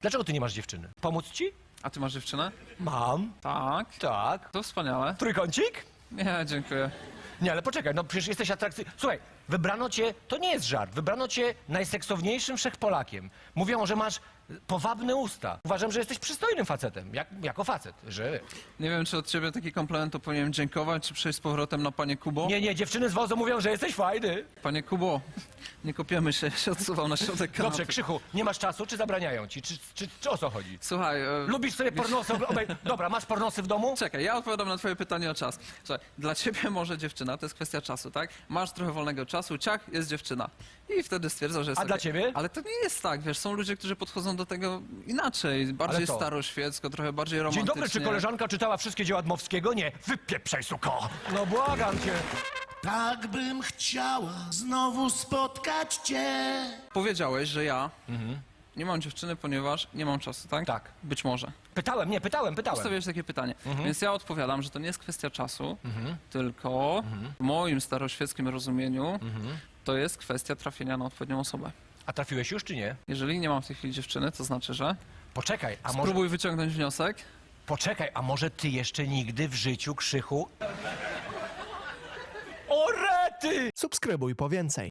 Dlaczego ty nie masz dziewczyny? Pomóc ci? A ty masz dziewczynę? Mam. Tak. Tak. To wspaniale. Trójkącik? Nie, dziękuję. Nie, ale poczekaj, no przecież jesteś atrakcyjny. Słuchaj, wybrano cię, to nie jest żart, wybrano cię najseksowniejszym wszechpolakiem. Mówią, że masz powabne usta. Uważam, że jesteś przystojnym facetem, jak, jako facet, że... Nie wiem, czy od ciebie taki komplement to powinienem dziękować, czy przejść z powrotem na panie Kubo? Nie, nie, dziewczyny z wozu mówią, że jesteś fajny. Panie Kubo, nie kopiemy się, się odsuwał na środek kanapy. Dobrze, Krzychu, nie masz czasu, czy zabraniają ci? Czy, czy, czy o co chodzi? Słuchaj, e, Lubisz sobie pornosy obej... Dobra, masz pornosy w domu? Czekaj, ja odpowiadam na twoje pytanie o czas. Słuchaj, dla ciebie może dziewczyna, to jest kwestia czasu, tak? Masz trochę wolnego czasu, ciach, jest dziewczyna. I wtedy stwierdza, że jest A dla okej. ciebie? Ale to nie jest tak, wiesz, są ludzie, którzy podchodzą do tego inaczej, bardziej to- staroświecko, trochę bardziej Dzień romantycznie. dobry, czy koleżanka czytała wszystkie dzieła Dmowskiego? Nie, wypieprzaj, suko! No błagam cię. Tak bym chciała znowu spotkać cię. Powiedziałeś, że ja nie mam dziewczyny, ponieważ nie mam czasu, tak? Mhm. Tak. Być może. Pytałem, nie, pytałem, pytałem. Postawiłeś takie pytanie. Mhm. Więc ja odpowiadam, że to nie jest kwestia czasu, tylko Mhm. w moim staroświeckim rozumieniu to jest kwestia trafienia na odpowiednią osobę. A trafiłeś już, czy nie? Jeżeli nie mam w tej chwili dziewczyny, to znaczy, że Poczekaj, a może... spróbuj wyciągnąć wniosek. Poczekaj, a może ty jeszcze nigdy w życiu, Krzychu... Rety! Subskrybuj po więcej.